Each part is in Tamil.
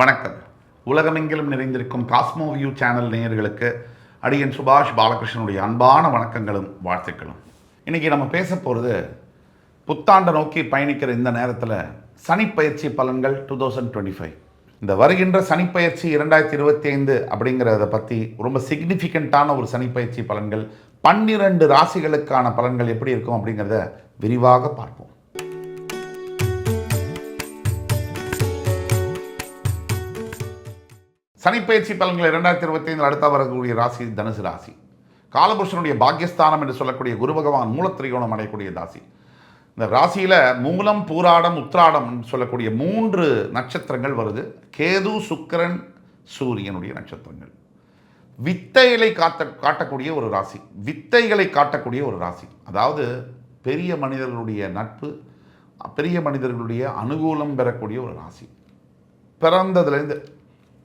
வணக்கம். உலகமெங்கிலும் நிறைந்திருக்கும் காஸ்மோ வியூ சேனல் நேயர்களுக்கு அடியன் சுபாஷ் பாலகிருஷ்ணனுடைய அன்பான வணக்கங்களும் வாழ்த்துக்களும். இன்றைக்கி நம்ம பேச போகிறது புத்தாண்டை நோக்கி பயணிக்கிற இந்த நேரத்தில் சனிப்பயிற்சி பலன்கள் டூ தௌசண்ட் டுவெண்ட்டி ஃபைவ் இந்த வருகின்ற சனிப்பயிற்சி இரண்டாயிரத்தி இருபத்தி ஐந்து அப்படிங்கிறத பற்றி ரொம்ப சிக்னிஃபிகண்ட்டான ஒரு சனிப்பயிற்சி பலன்கள் பன்னிரண்டு ராசிகளுக்கான பலன்கள் எப்படி இருக்கும் அப்படிங்கிறத விரிவாக பார்ப்போம். சனிப்பயிற்சி பலன்கள் இரண்டாயிரத்தி இருபத்தி ஐந்தில் அடுத்த வரக்கூடிய ராசி தனுசு ராசி. காலபுருஷனுடைய பாக்கியஸ்தானம் என்று சொல்லக்கூடிய குரு பகவான் மூலத்திரிகோணம் அடையக்கூடிய ராசி. இந்த ராசியில் மூலம் பூராடம் உத்ராடம் சொல்லக்கூடிய மூன்று நட்சத்திரங்கள் வருது. கேது சுக்கிரன் சூரியனுடைய நட்சத்திரங்கள். வித்தைகளை காட்ட காட்டக்கூடிய ஒரு ராசி. வித்தைகளை காட்டக்கூடிய ஒரு ராசி. அதாவது பெரிய மனிதர்களுடைய நட்பு பெரிய மனிதர்களுடைய அனுகூலம் பெறக்கூடிய ஒரு ராசி. பிறந்ததுலேருந்து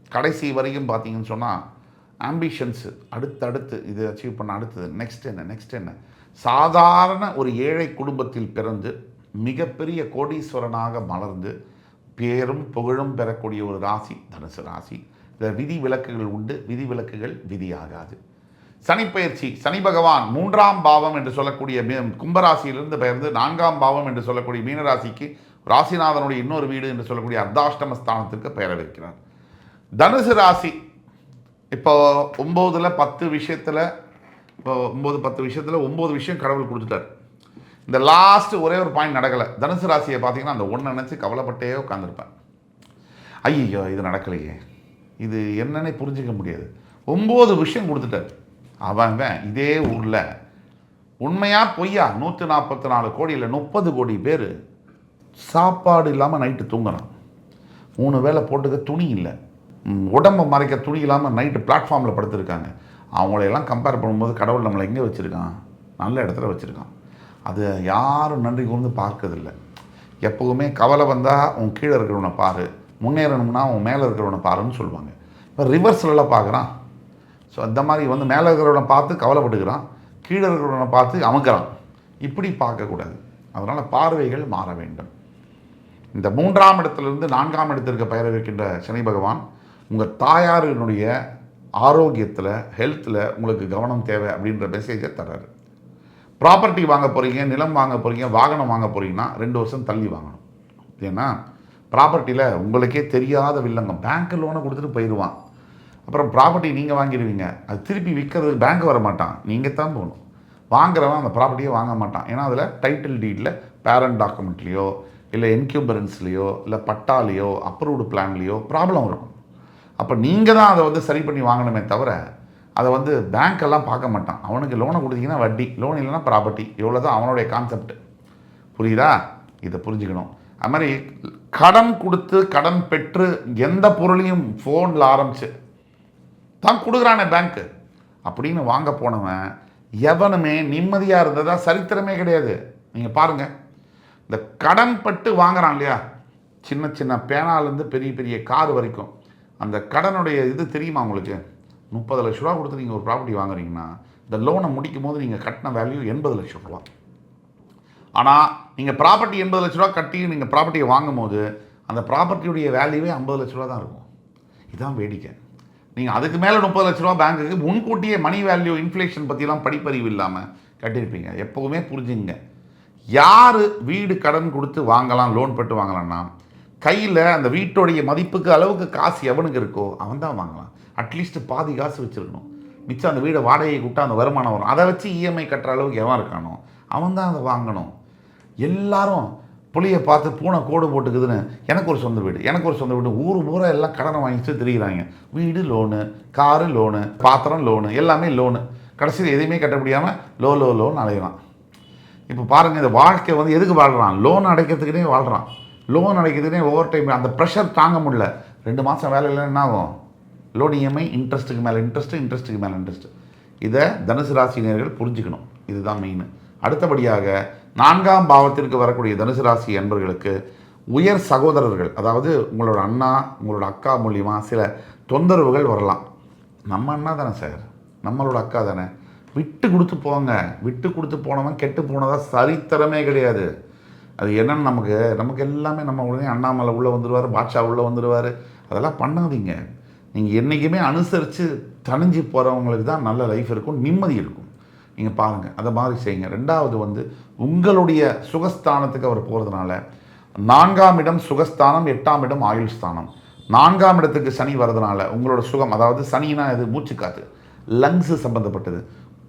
கடைசி வரைக்கும் பார்த்தீங்கன்னு சொன்னால் ஆம்பிஷன்ஸு அடுத்தடுத்து இது அச்சீவ் பண்ண அடுத்தது. நெக்ஸ்ட் என்ன? நெக்ஸ்ட் என்ன? சாதாரண ஒரு ஏழை குடும்பத்தில் பிறந்து மிகப்பெரிய கோடீஸ்வரனாக மலர்ந்து பேரும் புகழும் பெறக்கூடிய ஒரு ராசி தனுசு ராசி. இதில் விதி விலக்குகள் உண்டு. விதி விலக்குகள் விதியாகாது சனிப்பயிற்சி சனி பகவான் மூன்றாம் பாவம் என்று சொல்லக்கூடிய மீ- கும்பராசியிலிருந்து பெயர்ந்து நான்காம் பாவம் என்று சொல்லக்கூடிய மீனராசிக்கு ராசிநாதனுடைய இன்னொரு வீடு என்று சொல்லக்கூடிய அர்த்தாஷ்டம ஸ்தானத்திற்கு பெயர வைக்கிறார். தனுசு ராசி. இப்போ ஒம்போதில் பத்து விஷயத்தில் இப்போ ஒம்பது பத்து விஷயத்தில் ஒம்பது விஷயம் கடவுள் கொடுத்துட்டார். இந்த லாஸ்ட் ஒரே ஒரு பாயிண்ட் நடக்கலை. தனுசு ராசியை பார்த்தீங்கன்னா அந்த ஒன்றை நினச்சி கவலைப்பட்டே உட்காந்துருப்பேன் ஐயோ இது நடக்கலையே. இது என்னன்னே புரிஞ்சிக்க முடியாது. ஒம்பது விஷயம் கொடுத்துட்டார். அவன் இதே ஊரில் உண்மையாக பொய்யா? நூற்றி நாற்பத்தி நாலு கோடியில் முப்பது கோடி பேர் சாப்பாடு இல்லாமல் நைட்டு தூங்குறான். மூணு வேளை போட்டுக்க துணி இல்லை. உடம்பை மறைக்க துணி இல்லாமல் நைட்டு பிளாட்ஃபார்மில் படுத்திருக்காங்க. அவங்களையெல்லாம் கம்பேர் பண்ணும்போது கடவுள் நம்மளை எங்கே வச்சுருக்கான்? நல்ல இடத்துல வச்சுருக்கான். அது யாரும் நன்றி கூர்ந்து பார்க்கறதில்ல. எப்போவுமே கவலை வந்தால் உன் கீழே இருக்கிறவனை பாரு. முன்னேறணும்னா உன் மேலே இருக்கிறவனை பாருன்னு சொல்லுவாங்க. இப்போ ரிவர்ஸ்லலாம் பார்க்குறான். ஸோ அந்த மாதிரி வந்து மேலே இருக்கிறவனை பார்த்து கவலைப்பட்டுக்கிறான் கீழே இருக்கிறவனை பார்த்து அமுக்கிறான். இப்படி பார்க்கக்கூடாது. அதனால் பார்வைகள் மாற வேண்டும். இந்த மூன்றாம் இடத்திலிருந்து நான்காம் இடத்திற்கு பெயர வைக்கின்ற சனி பகவான் உங்கள் தாயாரினுடைய ஆரோக்கியத்தில் ஹெல்த்தில் உங்களுக்கு கவனம் தேவை அப்படின்ற மெசேஜை தர்றாரு. ப்ராப்பர்ட்டி வாங்க போகிறீங்க நிலம் வாங்க போகிறீங்க வாகனம் வாங்க போகிறீங்கன்னா ரெண்டு வருஷம் தள்ளி வாங்கணும். ஏன்னா ப்ராப்பர்ட்டியில் உங்களுக்கே தெரியாத வில்லங்க பேங்க்கு லோனை கொடுத்துட்டு போயிடுவான். அப்புறம் ப்ராப்பர்ட்டி நீங்கள் வாங்கிடுவீங்க. அது திருப்பி விற்கிறதுக்கு பேங்க் வர மாட்டான். நீங்கள் தான் போகணும். வாங்குறவன் அந்த ப்ராப்பர்ட்டியை வாங்க மாட்டான். ஏன்னா அதில் டைட்டில் டீடில் பேரண்ட் டாக்குமெண்ட்லேயோ இல்லை என்கியூபரன்ஸ்லேயோ இல்லை பட்டாலேயோ அப்ரூவ்டு பிளான்லேயோ ப்ராப்ளம் இருக்கும் அப்போ நீங்கள் தான் அதை வந்து சரி பண்ணி வாங்கணுமே தவிர அதை வந்து பேங்க்கெல்லாம் பார்க்க மாட்டான். அவனுக்கு லோனை கொடுத்தீங்கன்னா வட்டி லோன் இல்லைன்னா ப்ராப்பர்ட்டி இவ்வளோ தான் அவனுடைய கான்செப்ட் புரியுதா? இதை புரிஞ்சுக்கணும். அது மாதிரி கடன் கொடுத்து கடன் பெற்று எந்த பொருளையும் ஃபோனில் ஆரம்பிச்சு தான் கொடுக்குறானே பேங்க்கு அப்படின்னு வாங்க போனவன் எவனுமே நிம்மதியாக இருந்ததா சரித்திரமே கிடையாது. நீங்கள் பாருங்கள் இந்த கடன் பட்டு வாங்குறான் இல்லையா? சின்ன சின்ன பேனாலேருந்து பெரிய பெரிய கார் வரைக்கும். அந்த கடனுடைய இது தெரியுமா உங்களுக்கு? முப்பது லட்ச ரூபா கொடுத்து நீங்கள் ஒரு ப்ராப்பர்ட்டி வாங்குறீங்கன்னா இந்த லோனை முடிக்கும் போது நீங்கள் கட்டின வேல்யூ எண்பது லட்சம் ரூபா. ஆனால் நீங்கள் ப்ராப்பர்ட்டி எண்பது லட்ச ரூபா கட்டி நீங்கள் ப்ராப்பர்ட்டியை வாங்கும்போது அந்த ப்ராப்பர்ட்டியுடைய வேல்யூவே ஐம்பது லட்ச ரூபா தான் இருக்கும். இதுதான் வேடிக்கை. நீங்கள் அதுக்கு மேலே முப்பது லட்ச ரூபா பேங்க்குக்கு முன்கூட்டியே மணி வேல்யூ இன்ஃப்ளேஷன் பற்றிலாம் படிப்பறிவு இல்லாமல் கட்டியிருப்பீங்க. எப்போவுமே புரிஞ்சுங்க யார் வீடு கடன் கொடுத்து வாங்கலாம் லோன் பட்டு வாங்கலாம்னா கையில் அந்த வீட்டுடைய மதிப்புக்கு அளவுக்கு காசு எவனுக்கு இருக்கோ அவன் தான் வாங்கலாம் அட்லீஸ்ட் பாதி காசு வச்சுருக்கணும். மிச்சம் அந்த வீடை வாடகையை கூட்ட அந்த வருமானம் வரும். அதை வச்சு இஎம்ஐ கட்டுற அளவுக்கு எவன் இருக்கானோ அவன் தான் அதை வாங்கணும். எல்லாரும் புளியை பார்த்து பூனை கோடு போட்டுக்குதுன்னு எனக்கு ஒரு சொந்த வீடு எனக்கு ஒரு சொந்த வீடு. ஊர் பூரா எல்லாம் கடனை வாங்கிட்டு திரிகிறாங்க வீடு லோனு காரு லோனு பாத்திரம் லோனு எல்லாமே லோனு. கடைசியில் எதையுமே கட்ட முடியாமல் லோ லோ லோன் அலையிறான். இப்போ பாருங்கள் இந்த வாழ்க்கை வந்து எதுக்கு வாழ்கிறான் லோன் அடைக்கிறதுக்குனே வாழ்கிறான் லோன் அடைக்கிறதுனே ஓவர் டைம் அந்த ப்ரெஷர் தாங்க முடியல. ரெண்டு மாதம் வேலை இல்லைன்னா என்ன ஆகும்? லோன் இஎம்ஐ இன்ட்ரெஸ்ட்டுக்கு மேலே இன்ட்ரெஸ்ட்டு இன்ட்ரெஸ்ட்டுக்கு மேலே இன்ட்ரெஸ்ட் இதை தனுசு ராசினியர்கள் புரிஞ்சுக்கணும். இதுதான் மெயின் அடுத்தபடியாக நான்காம் பாவத்திற்கு வரக்கூடிய தனுசு ராசி என்பர்களுக்கு உயர் சகோதரர்கள் அதாவது உங்களோட அண்ணா உங்களோட அக்கா மூலியமாக சில தொந்தரவுகள் வரலாம். நம்ம அண்ணா தானே சார் நம்மளோட அக்கா தானே? விட்டு கொடுத்து போங்க. விட்டு கொடுத்து போனவன் கெட்டு போனதாக சரித்திரமே கிடையாது. அது என்னென்னு நமக்கு நமக்கு எல்லாமே நம்ம உடனே அண்ணாமலை உள்ளே வந்துடுவார் பாட்ஷா உள்ளே வந்துடுவார் அதெல்லாம் பண்ணாதீங்க. நீங்கள் என்றைக்குமே அனுசரித்து தணிஞ்சு போகிறவங்களுக்கு தான் நல்ல லைஃப் இருக்கும் நிம்மதி இருக்கும். நீங்கள் பாருங்கள் அதை மாதிரி செய்யுங்க. ரெண்டாவது வந்து உங்களுடைய சுகஸ்தானத்துக்கு அவர் போகிறதுனால நான்காம் இடம் சுகஸ்தானம் எட்டாம் இடம் ஆயுள் ஸ்தானம். நான்காம் இடத்துக்கு சனி வரதுனால உங்களோட சுகம் அதாவது சனினா இது மூச்சுக்காத்து லங்ஸு சம்மந்தப்பட்டது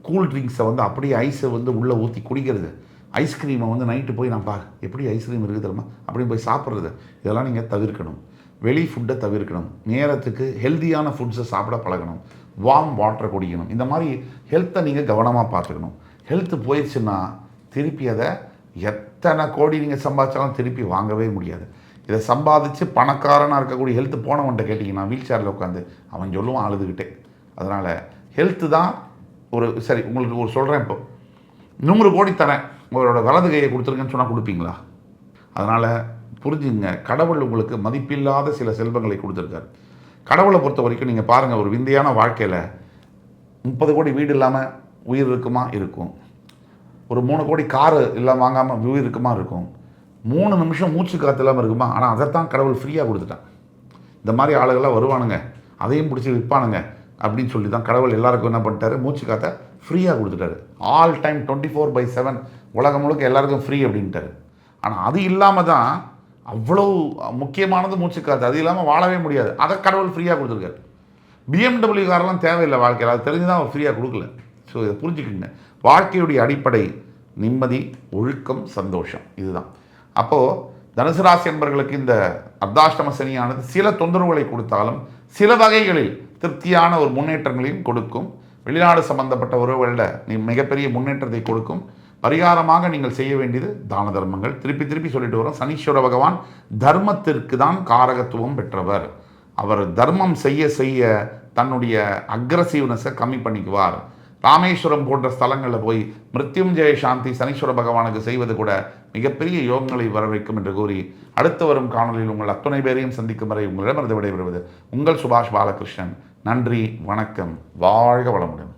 கூல் ட்ரிங்க்ஸை வந்து அப்படியே ஐஸை வந்து உள்ளே ஊற்றி குடிக்கிறது. ஐஸ்கிரீமை வந்து நைட்டு போய் நான் பா எப்படி ஐஸ்கிரீம் இருக்குது தெரியுமா? அப்படின்னு போய் சாப்பிட்றது. இதெல்லாம் நீங்கள் தவிர்க்கணும். வெளி ஃபுட்டை தவிர்க்கணும். நேரத்துக்கு ஹெல்தியான ஃபுட்ஸை சாப்பிட பழகணும். வார்ம் வாட்டரை குடிக்கணும். இந்த மாதிரி ஹெல்த்தை நீங்கள் கவனமாக பார்த்துக்கணும். ஹெல்த்து போயிடுச்சுன்னா திருப்பி அதை எத்தனை கோடி நீங்கள் சம்பாதிச்சாலும் திருப்பி வாங்கவே முடியாது. இதை சம்பாதிச்சு பணக்காரனாக இருக்கக்கூடிய ஹெல்த் போனவன்ட்ட கேட்டிங்கன்னா வீல் சேரில் உட்காந்து அவன் சொல்லுவான் அழுதுகிட்டே. அதனால் ஹெல்த்து தான் ஒரு சரி உங்களுக்கு ஒரு சொல்கிறேன் இப்போ. நூறு கோடி தரேன். உங்களோட வலது கையை கொடுத்துருங்கன்னு சொன்னால் கொடுப்பீங்களா? அதனால் புரிஞ்சுங்க கடவுள் உங்களுக்கு மதிப்பில்லாத சில செல்வங்களை கொடுத்துருக்காரு. கடவுளை பொறுத்த வரைக்கும் நீங்கள் பாருங்கள் ஒரு விந்தையான வாழ்க்கையில் முப்பது கோடி வீடு இல்லாமல் உயிர் இருக்குமா? இருக்கும். ஒரு மூணு கோடி காரு இல்லாமல் வாங்காமல் உயிர் இருக்குமா? இருக்கும். மூணு நிமிஷம் மூச்சு காற்று இல்லாமல் இருக்குமா? ஆனால் அதைத்தான் கடவுள் ஃப்ரீயாக கொடுத்துட்டான். இந்த மாதிரி ஆளுகள்லாம் வருவானுங்க அதையும் பிடிச்சி விற்பானுங்க அப்படின்னு சொல்லி தான் கடவுள் எல்லாருக்கும் என்ன பண்ணிட்டாரு? மூச்சு காற்றை ஃப்ரீயாக கொடுத்துட்டாரு. All time twenty four by seven உலகம் முழுக்க எல்லாருக்கும் ஃப்ரீ அப்படின்ட்டாரு. ஆனால் அது இல்லாமல் தான் அவ்வளோ முக்கியமானது மூச்சுக்காது அது இல்லாமல் வாழவே முடியாது. அதை கடவுள் ஃப்ரீயாக கொடுத்துருக்காரு. பிஎம்டபிள்யூ காரெல்லாம் தேவையில்லை வாழ்க்கையில். அது தெரிஞ்சு தான் அவர் ஃப்ரீயாக கொடுக்கல. ஸோ இதை புரிஞ்சுக்கோங்க. வாழ்க்கையுடைய அடிப்படை நிம்மதி ஒழுக்கம் சந்தோஷம். இதுதான். அப்போது தனுசு ராசி என்பர்களுக்கு இந்த அர்த்தாஷ்டம சனியானது சில தொந்தரவுகளை கொடுத்தாலும் சில வகைகளில் திருப்தியான ஒரு முன்னேற்றங்களையும் கொடுக்கும். வெளிநாடு சம்பந்தப்பட்ட உறவுகளில் நீ மிகப்பெரிய முன்னேற்றத்தை கொடுக்கும். பரிகாரமாக நீங்கள் செய்ய வேண்டியது தான தர்மங்கள். திருப்பி திருப்பி சொல்லிட்டு வரோம். சனீஸ்வர பகவான் தர்மத்திற்கு தான் காரகத்துவம் பெற்றவர். அவர் தர்மம் செய்ய செய்ய தன்னுடைய அக்ரஸிவ்னஸை கம்மி பண்ணிக்குவார். ராமேஸ்வரம் போன்ற ஸ்தலங்களில் போய் மிருத்யுஞ்சய சாந்தி சனீஸ்வர பகவானுக்கு செய்வது கூட மிகப்பெரிய யோகங்களை வரவைக்கும் என்று கூறி அடுத்து வரும் காணொலியில் உங்கள் அத்துணை பேரையும் சந்திக்கும் வரை உங்களிடமிருந்து விடைபெறுவது உங்கள் சுபாஷ் பாலகிருஷ்ணன். நன்றி வணக்கம். வாழ்க வளமுடன்.